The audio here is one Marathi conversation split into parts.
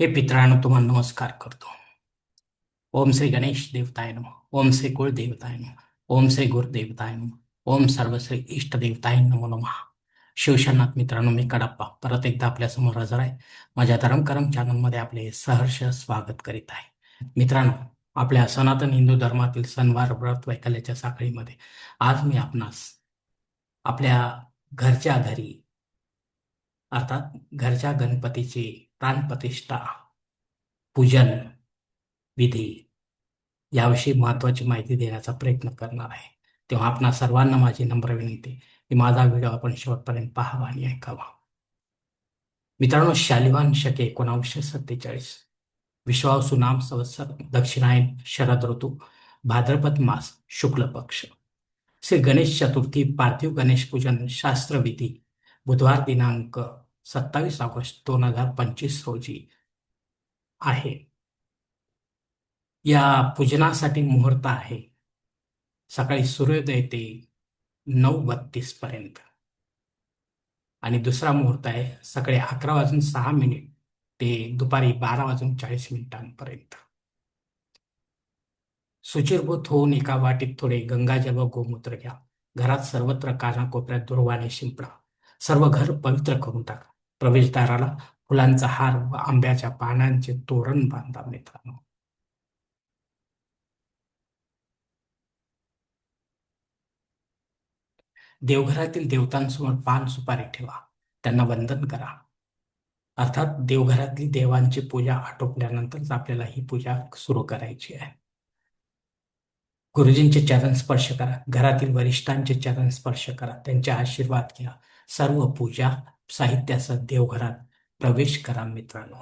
हे पित्रांनो तुम्हाला नमस्कार करतो. ओम श्री गणेश देवताय नम. ओम श्री कुळ देवताय नम. ओम श्री गुरुदेवताय नम. ओम सर्वश्री इष्ट देवताय नमो नमः. शिवशनाथ मित्रांनो मी कडप्पा. परत एकदा आपल्यासमोर हजर आहे. माझ्या धर्मकरम चॅनलमध्ये आपले सहर्ष स्वागत करीत आहे. मित्रांनो आपल्या सनातन हिंदू धर्मातील सणवार व्रत वैकल्याच्या साखळीमध्ये आज मी आपणास आपल्या घरच्या घरी अर्थात घरच्या गणपतीची प्राणप्रतिष्ठा पूजन विधी याविषयी महत्वाची माहिती देण्याचा प्रयत्न करणार आहे. तेव्हा आपणा सर्वांना माझी नम्र विनंती की माझा व्हिडिओ आपण शेवटपर्यंत पाहावा आणि ऐकावा. मित्रांनो शालिवान शके एकोणावीसशे सत्तेचाळीस. विश्वाव सुनाम संवत्सर दक्षिणायन शरद ऋतू भाद्रपद मास शुक्ल पक्ष. श्री गणेश चतुर्थी पार्थिव गणेश पूजन शास्त्रविधी बुधवार दिनांक सत्तावीस ऑगस्ट दोन हजार पंचवीस रोजी आहे. या पूजनासाठी मुहूर्त आहे. सकाळी सूर्योदय ते नऊ बत्तीस पर्यंत. आणि दुसरा मुहूर्त आहे सकाळी अकरा वाजून सहा मिनिट ते दुपारी बारा वाजून चाळीस मिनिटांपर्यंत. सुचिरभूत होऊन एका वाटीत थोडे गंगाजल व गोमूत्र घ्या. घरात सर्वत्र कानाकोपऱ्यात दुर्वाने शिंपडा. सर्व घर पवित्र करून टाका. प्रवेशद्वाराला फुलांचा हार व आंब्याच्या पानांचे तोरण बांधा मित्रांनो. देवघरातील देवतांसमोर पान सुपारी ठेवा त्यांना वंदन करा. अर्थात देवघरातली देवांची पूजा आटोपल्यानंतरच आपल्याला ही पूजा सुरू करायची आहे. गुरुजींचे चरण स्पर्श करा घरातील वरिष्ठांचे चरण स्पर्श करा त्यांचे आशीर्वाद घ्या. सर्व पूजा साहित्याचा देवघरात प्रवेश करा मित्रांनो.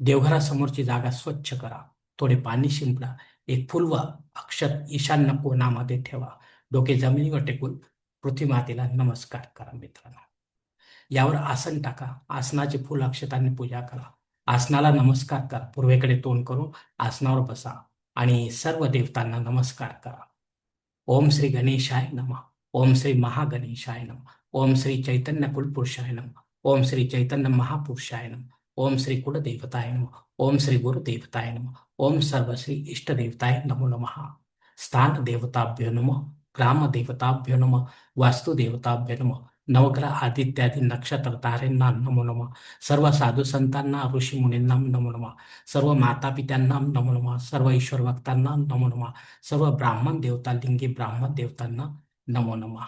देवघरासमोरची जागा स्वच्छ करा. थोडे पाणी शिंपडा. एक फुलवा अक्षत अक्षर ईशान्य कोणामध्ये ठेवा. डोके जमिनीवर टेकून पृथ्वी मातेला नमस्कार करा मित्रांनो. यावर आसन टाका. आसनाचे फुल अक्षतांनी पूजा करा. आसनाला नमस्कार करा. पूर्वेकडे तोंड करून आसनावर बसा. आणि सर्व देवतांना नमस्कार करा. ओम श्री गणेशाय नम. ओम श्री महागणेशाय नम ओम श्री चैतन्य कुलपुरुषाय नम ओम श्री चैतन्य महापुरुषाय नम ओम श्री कुलदेवताय नम ओम श्री गुरुदेवताय नम ओम सर्वश्री इष्टदेवताय नमो नमः। स्थान देवताभ्यो नम ग्राम देवताभ्यो नम वास्तुदेवताभ्यो नम नवग्रह आदित्यादी नक्षत्र तारेंना नमो नम सर्व साधू संतांना ऋषी मुनींना नमो नम सर्व माता पित्यांना नमो नम सर्व ईश्वर भक्तांना नमो नम सर्व ब्राह्मण देवता लिंगी ब्राह्मण देवतांना नमो नम.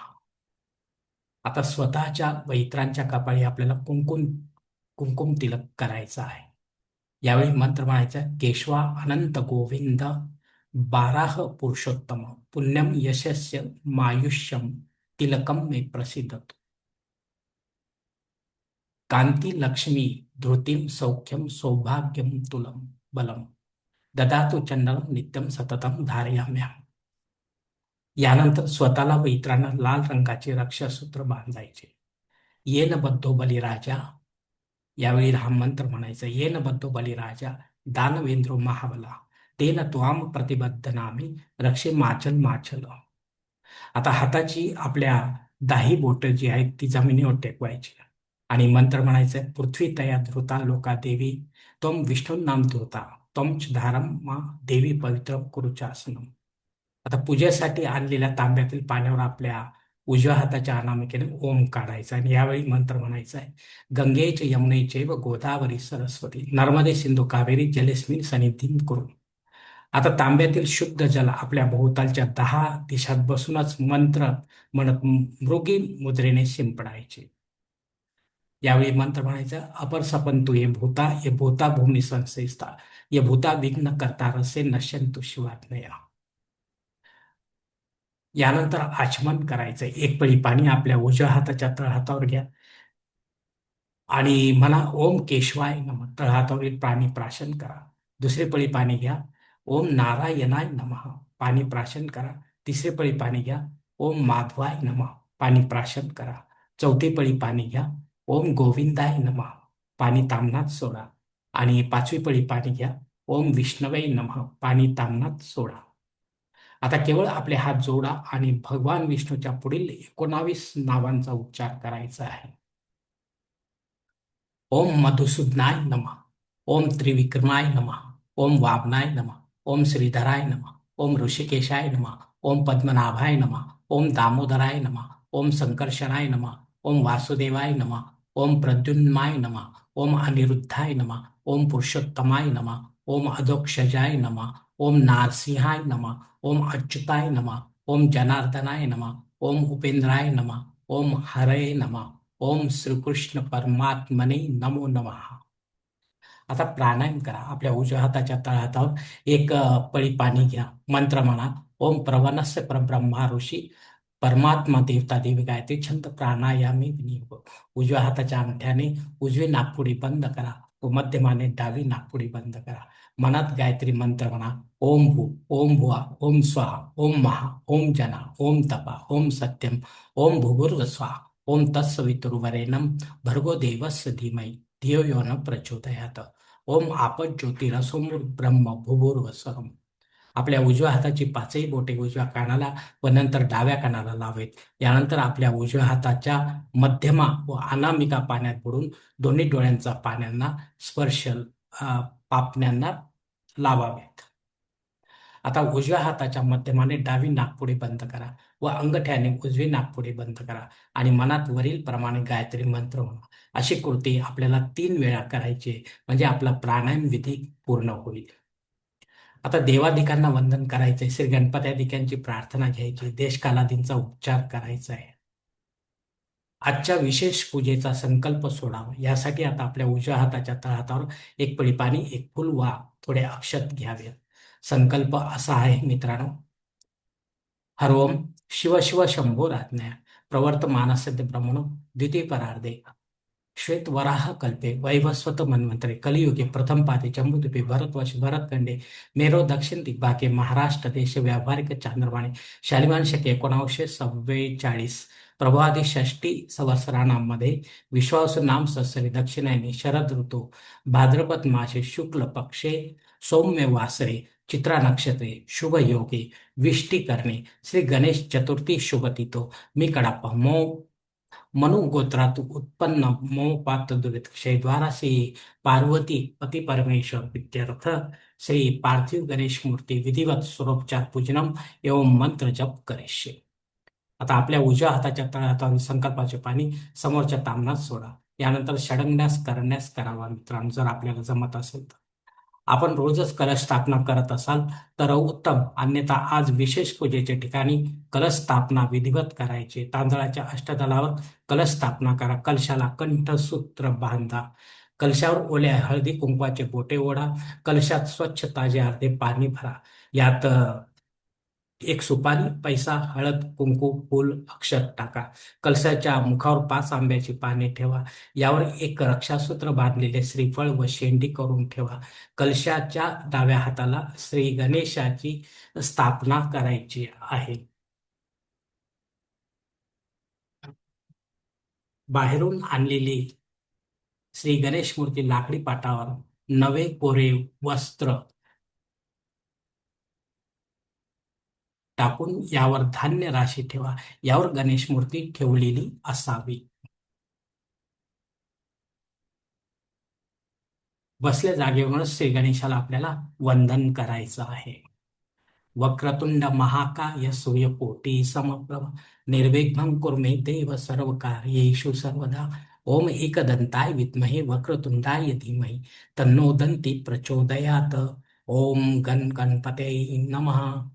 आता स्वतःच्या व इतरांच्या कपाळी आपल्याला कुंकुम कुंकुम तिलक करायचा आहे. यावेळी मंत्र म्हणायचा केशवा अनंत गोविंद बाराह पुरुषोत्तम पुण्यम यशस्य मायुष्यम तिलकम मे प्रसिद्ध कांती लक्ष्मी धृतीम सौख्यम सौभाग्यम तुलम बलम. ददातु चंदनम नित्यम सततम धारयाम्याम. यानंतर स्वतःला व इतरांना लाल रंगाचे रक्षासूत्र बांधायचे. येन बद्धो बलिराजा यावेळी हा मंत्र म्हणायचा येन बद्धो बलिराजा दानवेंद्रो महाबला. तेन त्वाम प्रतिबद्ध नामी रक्षे माचल माचल. आता हाताची आपल्या दाही बोट जी आहेत ती जमिनीवर टेकवायची. आणि मंत्र म्हणायचं पृथ्वी तया धृता लोका देवी तोम विष्णू नाम धृता तोम धारम मा देवी पवित्र कुरुचासनम आता पूजेसाठी आणलेल्या तांब्यातील पाण्यावर आपल्या उजव्या हाताच्या अनामिकेने ओम काढायचा आणि यावेळी मंत्र म्हणायचा आहे गंगेचे यमुनेचे व गोदावरी सरस्वती नर्मदे सिंधू कावेरी जलेस्मिन सनिधीन करून. आता तांब्यातील शुद्ध जल आपल्या भोवतालच्या दहा दिशात बसूनच मंत्र म्हणत मृगी मुद्रेने शिंपडायचे. यावेळी मंत्र म्हणायचं अपर सपंतु ये भूता ये भूता भूमी संस्थेस्ता ये भूता विघ्न करता रसे नश्यंतु शिवात्मया. यानंतर आचमन करायचं एक पळी पाणी आपल्या उजव्या हाताच्या तळहातावर घ्या. आणि म्हणा ओम केशवाय नम. तळहातावरील पाणी प्राशन करा. दुसरे पळी पाणी घ्या. ओम नारायणाय नम. पाणी प्राशन करा. तिसरे पळी पाणी घ्या. ओम माधवाय नम. पाणी प्राशन करा. चौथे पळी पाणी घ्या. ओम गोविंदाय नम. पाणी तामनात सोडा. आणि पाचवी पळी पाणी घ्या. ओम विष्णवे नम. पाणी तामनात सोडा. आता केवळ आपले हात जोडा आणि भगवान विष्णूच्या पुढील एकोणावीस नावांचा उच्चार करायचा आहे ओम मधुसूदनाय नमः ओम त्रिविक्रमाय नमः ओम वामनाय नमः ओम श्रीधराय नमः ओम ऋषिकेशाय नमः ओम पद्मनाभाय नमः ओम दामोदराय नमः ओम संकर्षणाय नमः ओम वासुदेवाय नमः ओम प्रद्युन्माय नमः ओम अनिरुद्धाय नमः ओम पुरुषोत्तमाय नमः ओम अधोक्षजाय नमा ओम नारसिंहाय नमः ओम अच्युताय नमः ओम जनार्दनाय नमः ओम उपेंद्राय नमः ओम हरे नमः ओम श्रीकृष्ण परमात्मने नमो नमः। आता प्राणायाम करा आपल्या उजव्या हाताच्या तळहातावर एक पळी पाणी घ्या. मंत्र म्हणा ओम प्रवनस्य परब्रह्मा ऋषी परमात्मा देवता देवी गायत्री छंद प्राणायामी विनियोग. उजव्या हाताच्या अंगठ्याने उजवी नागपुडी बंद करा. व मध्यमाने डावी नागपुडी बंद करा. मनात गायत्री मंत्र म्हणा ओम भू ओम भुवा ओम स्वाहा ओम महा ओम जना ओम तपा ओम सत्यम ओम भूभुर्व स्वाहा ओम तत्सवितुर्वरेणम भर्गो देवस्य धीमहि धियो यो न प्रचोदयात। ओम आपत ज्योतिरसोमुर ब्रह्म भूभुर्वस्वरम आपल्या उजव्या हाताची पाचही बोटे उजव्या कानाला व नंतर डाव्या कानाला लावेत. यानंतर आपल्या उजव्या हाताच्या मध्यमा व अनामिका पाण्यात बुडून दोन्ही डोळ्यांचा पाण्यांना स्पर्श पापण्यांना लावावेत. आता उजव्या हाताच्या मध्यमाने डावी नागपुडी बंद करा व अंगठ्याने उजवी नागपुडी बंद करा आणि मनात वरील प्रमाणे गायत्री मंत्र म्हणा. अशी कृती आपल्याला तीन वेळा करायची म्हणजे आपला प्राणायाम विधी पूर्ण होईल. आता देवाधिकांना वंदन करायचंय. श्री गणपत्याधिकांची प्रार्थना घ्यायची. देशकालादींचा उपचार करायचा आहे. आजच्या विशेष पूजेचा संकल्प सोडावा. यासाठी आता आपल्या उजव्या हाताच्या तळहातावर एक पळी पाणी एक फुल वा थोडे अक्षत घ्यावे. संकल्प असा आहे मित्रांनो. हरओम शिव शिव शंभो राज्ञा प्रवर्त मानसद्य ब्रह्मणो द्वितीय परार्धे श्वेत वराह कल्पे. वैवस्वत मन्वंतरे. कलियुगे प्रथम पादे जम्बुद्वीपे भरतवश भरतखंडे. मेरो दक्षिण दिग्भागे. महाराष्ट्र देश व्यावहारिक चांद्रवाणी. शालिमान शके सव्वेचाळीस. चव्वेचाळीस प्रभादी षष्टी संवत्सरांमध्ये विश्वास नाम सत्सरी दक्षिणायने शरद ऋतू भाद्रपद मासे शुक्ल पक्षे सौम्य वासरे चित्रा नक्षत्रे शुभ योगे विष्टी करणे श्री गणेश चतुर्थी शुभतितो मी कडाप्पा मो मनु गोत्रात उत्पन्न मोपात दुरित क्षयद्वारा श्री पार्वती पती परमेश्वर विद्यार्थ श्री पार्थिव गणेश मूर्ती विधिवत स्वरूपचार पूजनम एवं मंत्र जप करेशे आता आपल्या उजव्या हाताच्या तळहातावर संकल्पाचे पाणी समोरच्या तामनात सोडा. यानंतर षडंगण्यास करण्यास करावा मित्रांनो जर आपल्याला जमत असेल तर. आपण रोजच कलश स्थापना करत असाल तर उत्तम. अन्यथा आज विशेष पूजेच्या ठिकाणी कलश स्थापना विधिवत करायचे. तांदळाच्या अष्टदलावर कलश स्थापना करा. कलशाला कंठसूत्र बांधा. कलशावर ओल्या हळदी कुंकवाचे बोटे ओढा. कलशात स्वच्छ ताजे अर्धे पाणी भरा. यात एक सुपारी पैसा हळद कुंकू फूल अक्षर टाका. कलशाच्या मुखावर पाच आंब्याची पाने ठेवा. यावर एक रक्षासूत्र बांधलेले श्रीफळ व शेंडी करून ठेवा. कलशाच्या डाव्या हाताला श्री गणेशाची स्थापना करायची आहे. बाहेरून आणलेली श्री गणेश मूर्ती लाकडी पाटावर नवे कोरे वस्त्र टाकून यावर धान्य राशी ठेवा. यावर गणेश मूर्ती ठेवलेली असावी. बसल्या जागेवरूनच श्री गणेशाला आपल्याला वंदन करायचं आहे. वक्रतुंड महाकाय सूर्यकोटी समप्रभ. निर्विघ्न कुर्मे देव सर्व कार्येषु सर्वदा. ओम एकदंताय विद्महे वक्रतुंडाय धीमहि. तन्नो दंती प्रचोदयात. ओम गण गणपते नमः.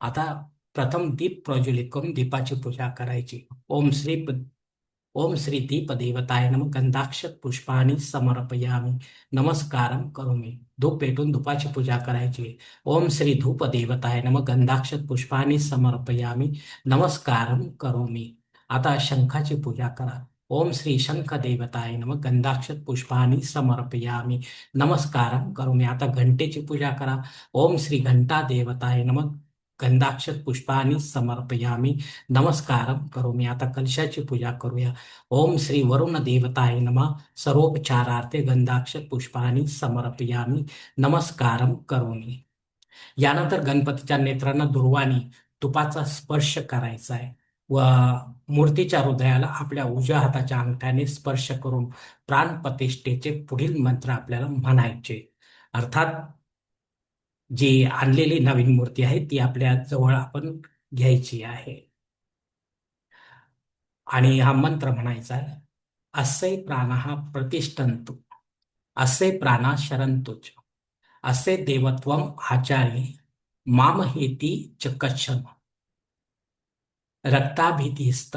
आता प्रथम दीप प्रज्वलित करून दीपाची पूजा करायची. ओम श्री ओम श्री दीप देवताय नम. गंधाक्षत पुष्पानी समर्पयामी. नमस्कारम करोमी. धूप पेटून धुपाची पूजा करायची. ओम श्री धूप देवताय नम. गंधाक्षत पुष्पानी समर्पयामी. नमस्कारम करोमी. आता शंखाची पूजा करा. ओम श्री शंख देवताय नम. गंधाक्षत पुष्पानी समर्पयामी. नमस्कारम करोमी. आता घंटेची पूजा करा. ओम श्री घंटा देवताय नम. गंधाक्षत पुष्पानी समर्पयामी। नमस्कार करू मी आता कलशाची पूजा करूया। ओम श्री वरुण देवताय नमा। सर्वोपचारार्थे गंधाक्षत पुष्पानी समर्पयामी। नमस्कार करोमी। यानंतर गणपतीच्या नेत्रांना दुर्वाणी तुपाचा स्पर्श करायचा आहे व मूर्तीच्या हृदयाला आपल्या उजव्या हाताच्या अंगठ्याने स्पर्श करून प्राणप्रतिष्ठेचे पुढील मंत्र आपल्याला म्हणायचे. अर्थात जी आणलेली नवीन मूर्ती आहे ती आपल्या जवळ आपण घ्यायची आहे. आणि हा मंत्र म्हणायचा आहे असे प्राण हा प्रतिष्ठंतु असे प्राणा शरंतुच असे देवत्व आचार्य माम हेती चकच्छन रक्ताभिधिस्त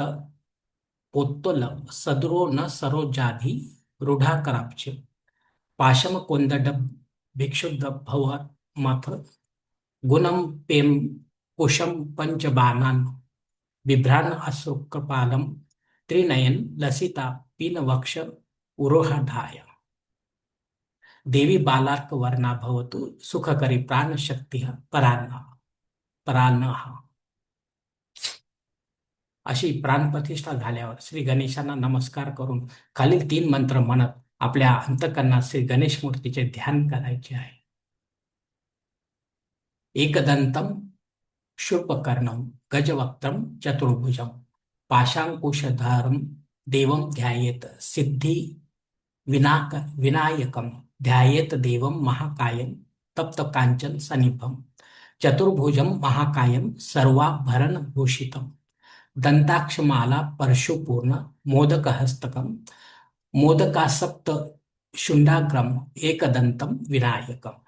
पोत्तोल सदरो न सरोजाधी रूढाकराब्ज पाशम कोंदड भिक्षुद भव मथ गुणम पेम कुशम पंचबाणान बिभ्रान अशोकपालम त्रिनयन लसिता पिन वक्ष उरोहधाय। देवी बालार्क वर्णा भवतु सुखकरी प्राणशक्ती परान्न परान्न। अशी प्राणप्रतिष्ठा झाल्यावर श्री गणेशांना नमस्कार करून खालील तीन मंत्र म्हणत आपल्या अंतकांना श्री गणेश मूर्तीचे ध्यान करायचे आहे. एकदंतम शुल्पकर्णम गजवक्त्रम चतुर्भुजम पाशांकुशधारम देवम ध्यायेत सिद्धी विनाक विनायकम ध्यायेत देवम महाकायम तप्त कांचन सनिभम चतुर्भुजम महाकायम सर्वाभरण भूषितम दंताक्षमाला परशुपूर्ण मोदकहस्तकं हस्तकम एकदन्तं शुंडाग्रम एकदंतम विनायकम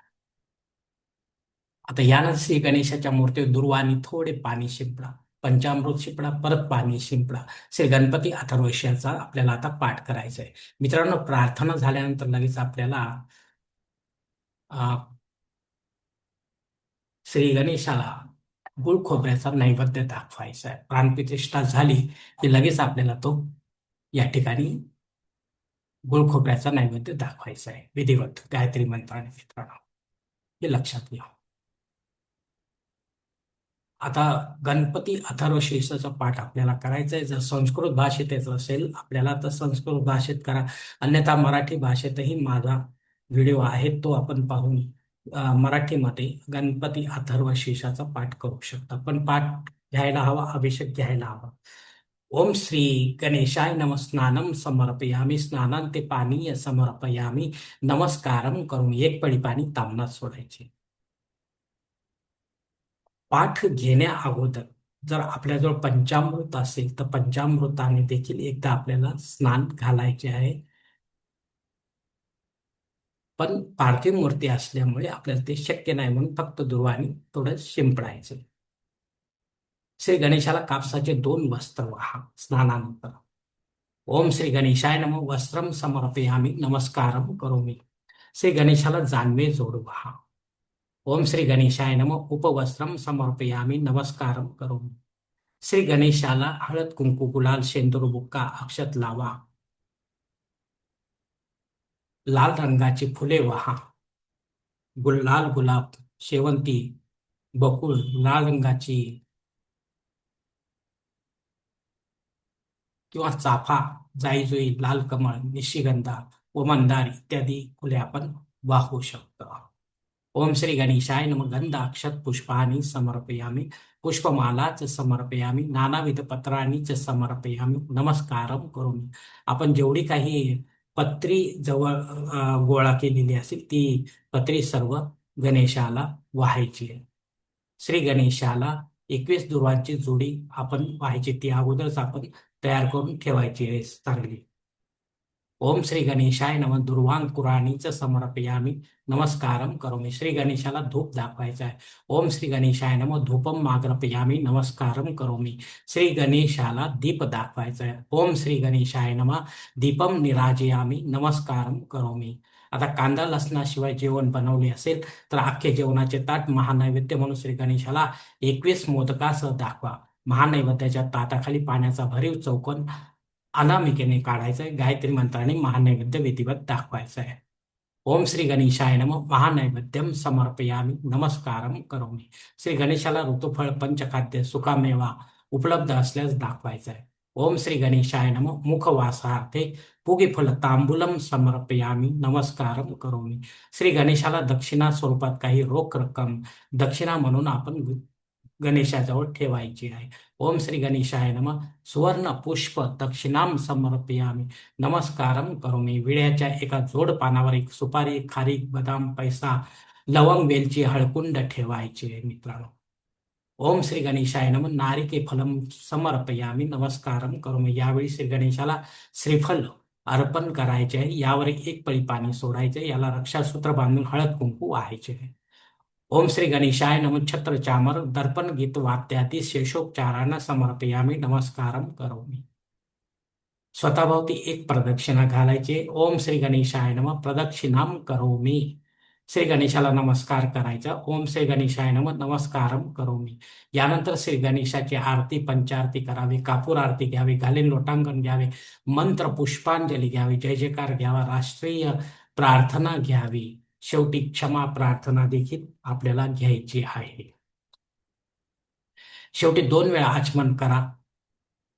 आता यानंतर श्री गणेशाच्या मूर्तीवर दुर्वानी थोडे पाणी शिंपडा पंचामृत शिंपडा परत पाणी शिंपडा. श्री गणपती अथर्वशीयाचा आपल्याला आता पाठ करायचा आहे मित्रांनो प्रार्थना झाल्यानंतर लगेच आपल्याला श्री गणेशाला गुळ खोबऱ्याचा नैवेद्य दाखवायचा आहे. प्राणप्रतिष्ठा झाली की लगेच आपल्याला तो या ठिकाणी गुळ खोबऱ्याचा नैवेद्य दाखवायचा आहे. विधिवत गायत्री मंत्राने मित्रांनो हे लक्षात घ्या. आता गणपती अथर्वशीर्षाचा पाठ आपल्याला करायचा आहे जर संस्कृत भाषेत येत असेल आपल्याला तर संस्कृत भाषेत करा. अन्यथा मराठी भाषेतही माझा व्हिडिओ आहे तो आपण पाहून मराठीमध्ये गणपती अथर्व शीर्षाचा पाठ करू शकता. पण पाठ घ्यायला हवा अभिषेक घ्यायला हवा. ओम श्री गणेशाय नम स्नानम समर्पयामी स्नानांते पाणी समर्पयामी नमस्कारम करून एक पडी पाणी तामनात सोडायचे. पाठ घेण्या अगोदर जर आपल्याजवळ पंचामृत असेल तर पंचामृताने देखील एकदा आपल्याला स्नान घालायचे आहे. पण पार्थिव मूर्ती असल्यामुळे आपल्याला ते शक्य नाही म्हणून फक्त दुर्वाने थोडं शिंपडायचं. श्री गणेशाला कापसाचे दोन वस्त्र वाहा स्नानानंतर. ओम श्री गणेशाय नम वस्त्रम समर्पयामी नमस्कारम करोमी. श्री गणेशाला जानवे जोड वहा ओम श्री गणेशाय नम उपवस्त्रम समर्पयामी नमस्कार करोमी. श्री गणेशाला हळद कुंकू गुलाल शेंदूर बुक्का अक्षत लावा. लाल रंगाची फुले वहा. गुल लाल गुलाब शेवंती बकुळ लाल रंगाची किंवा चाफा जाईजुई लाल कमळ निशिगंधा व मंदार इत्यादी फुले आपण वाहू शकतो. ओम श्री गणेशाय नम गंध अक्षत पुष्पानी समर्पयामी. पुष्पमालाच समर्पयामी. नानाविध पत्रांनीच समर्पयामी. नमस्कारम करून आपण जेवढी काही पत्री जवळ गोळा केलेली असेल ती पत्री सर्व गणेशाला व्हायची आहे. श्री गणेशाला एकवीस दुर्वांची जोडी आपण व्हायची ती अगोदरच आपण तयार करून ठेवायची आहे चांगली. ओम श्री गणेशाय नम दुर्वांग कुराणीचं समर्पयामी। नमस्कारम करोमी। श्री गणेशाला धूप दाखवायचा आहे। ओम श्री गणेशाय नम धूपम माग्रपयामी। नमस्कारम करोमी। श्री गणेशाला दीप दाखवायचा आहे। ओम श्री गणेशाय नम दीपम निराजयामी। नमस्कारम करोमी। आता कांदा लसणाशिवाय जेवण बनवले असेल तर अख्खे जेवणाचे ताट महानैवेद्य म्हणून श्री गणेशाला एकवीस मोदकासह दाखवा। महानैवेद्याच्या ताटाखाली पाण्याचा भरीव चौकोन अनामिकेने काढायचं आहे गायत्री मंत्राने महानैवेद्य विधिवत दाखवायचं आहे ओम श्री गणेशाय नम. महानैवेद्यम समर्पयामी. नमस्कारम करोमी. श्री गणेशाला ऋतुफळ पंचखाद्य सुकामेवा उपलब्ध असल्यास दाखवायचं आहे ओम श्री गणेशाय नम. मुखवासार्थे फुल तांबुलम समर्पयामी. नमस्कारम करोमी. श्री गणेशाला दक्षिणा स्वरूपात काही रोख रक्कम दक्षिणा म्हणून आपण गणेशाजवळ ठेवायची आहे. ओम श्री गणेशाय नम. सुवर्ण पुष्प दक्षिणाम समर्पयामी. नमस्कारम करोमी. विड्याच्या एका जोड पानावर एक सुपारी खारीक बदाम पैसा लवंग वेलची हळकुंड ठेवायची आहे मित्रांनो. ओम श्री गणेशाय नम. नारिके फलम समर्पयामी. नमस्कारम करोमी. यावेळी श्री गणेशाला श्रीफल अर्पण करायचे आहे. यावर एक पळी पाणी सोडायचे याला रक्षासूत्र बांधून हळद कुंकू व्हायचे आहे. ओम श्री गणेशाय नम छत्र चामर दर्पण गीत वाद्याती शेषोपचारांना समर्पयामी नमस्कारम करोमी. स्वतःभोवती एक प्रदक्षिणा घालायचे ओम श्री गणेशाय नम प्रदक्षिणाम करोमी. श्री गणेशाला नमस्कार करायचा ओम श्री गणेशाय नम नमस्कारम करोमी. यानंतर श्री गणेशाची आरती पंचारती करावी कापूर आरती घ्यावी घालीन लोटांगण घ्यावे मंत्र पुष्पांजली घ्यावी जय जयकार घ्यावा राष्ट्रीय प्रार्थना घ्यावी. शेवटी क्षमा प्रार्थना देखील आपल्याला घ्यायची आहे. शेवटी दोन वेळा आचमन करा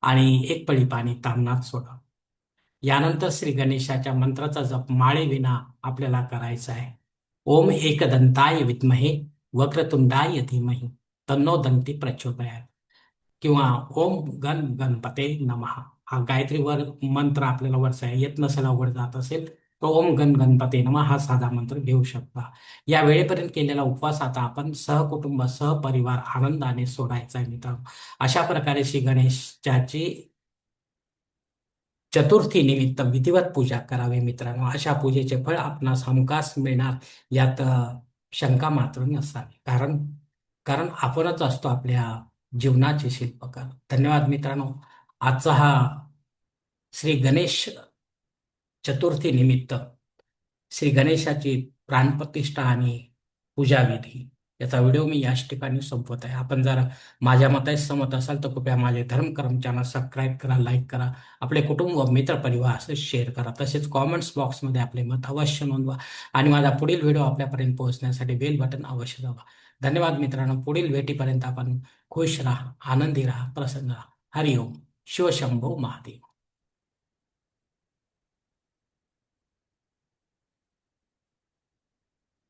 आणि एक पळी पाणी तामनात सोडा. यानंतर श्री गणेशाच्या मंत्राचा जप माळेविना आपल्याला करायचा आहे. ओम एकदंताय विद्महे वक्रतुंडाय धीमहि तन्नो दंती प्रचोदयात. किंवा ओम गण गणपते नमः. हा गायत्रीवर मंत्र आपल्याला वरचा येत नसेल अवघड जात असेल तो ओम गण गणपते नमः हा साधा मंत्र घेऊ शकता. या वेळेपर्यंत केलेला उपवास आता आपण सहकुटुंब सहपरिवार आनंदाने सोडायचा आहे मित्रांनो. अशा प्रकारे श्री गणेशाची चतुर्थी निमित्त विधिवत पूजा करावी मित्रांनो. अशा पूजेचे फळ आपणास हमखास मिळणार यात शंका मात्र नसावी. कारण कारण आपणच असतो आपल्या जीवनाचे शिल्पकार. धन्यवाद मित्रांनो. आजचा हा श्री गणेश चतुर्थी निमित्त श्री गणेशाची प्राणप्रतिष्ठा आणि पूजाविधी. याचा व्हिडिओ मी याच ठिकाणी संपवत आहे. आपण जर माझ्या मताशी सहमत असाल तर कृपया माझे धर्मकर्म चॅनल सबस्क्राईब करा लाईक करा. आपले कुटुंब व मित्र परिवार असे शेअर करा. तसेच कॉमेंट्स बॉक्समध्ये आपले मत अवश्य नोंदवा आणि माझा पुढील व्हिडिओ आपल्यापर्यंत पोहोचण्यासाठी बेल बटन अवश्य दाबा. धन्यवाद मित्रांनो. पुढील भेटीपर्यंत आपण खुश राहा आनंदी राहा प्रसन्न राहा. हरिओम. शिवशंभो महादेव.